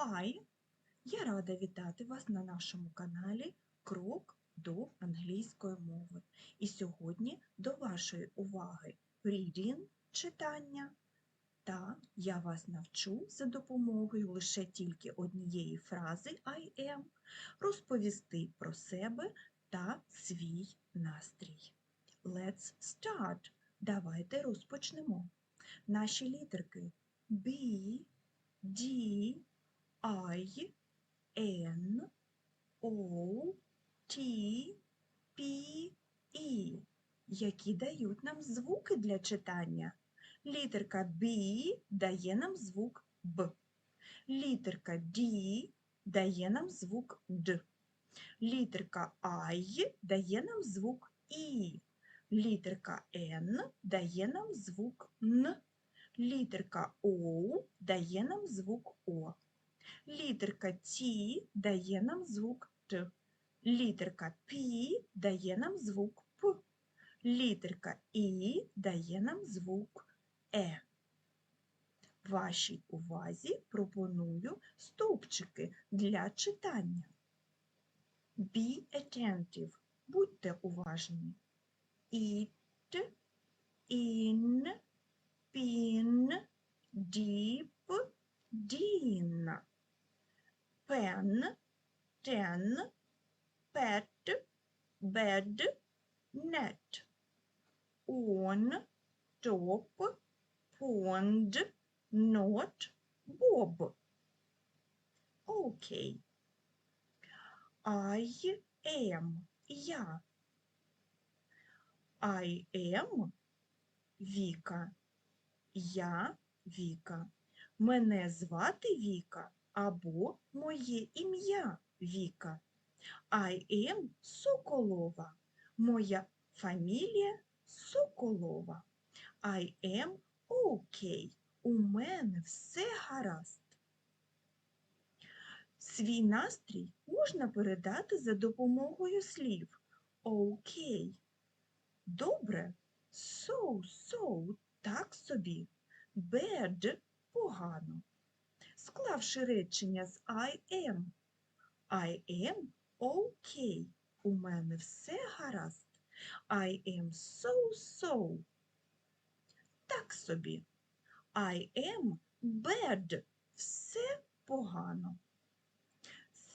Hi! Я рада вітати вас на нашому каналі Крок до англійської мови. І сьогодні до вашої уваги reading – читання. Та я вас навчу за допомогою лише тільки однієї фрази I am розповісти про себе та свій настрій. Let's start. Давайте розпочнемо. Наші літерки B, D, I, N, O, T, P, E, які дають нам звуки для читання. Літерка B дає нам звук Б. Літерка D дає нам звук Д. Літерка I дає нам звук І. Літерка N дає нам звук Н. Літерка О дає нам звук О. Літерка Т дає нам звук Т. Літерка П дає нам звук П. Літерка І дає нам звук Е. Вашій увазі пропоную стовпчики для читання. Be attentive. Будьте уважні. Eat, in, Pen, ten, pet, bed, net. On, top, pond, not, bob. Okay. I am. Я. I am Віка. Я Віка. Мене звати Віка або моє ім'я Віка. I am Соколова. Моя фамілія Соколова. I am okay. У мене все гаразд. Свій настрій можна передати за допомогою слів окей. Добре, so, so, так собі. Bad – погано. Склавши речення з I am. I am okay. У мене все гаразд. I am so, so. Так собі. I am bad. Все погано.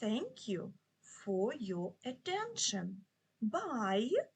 Thank you for your attention. Bye.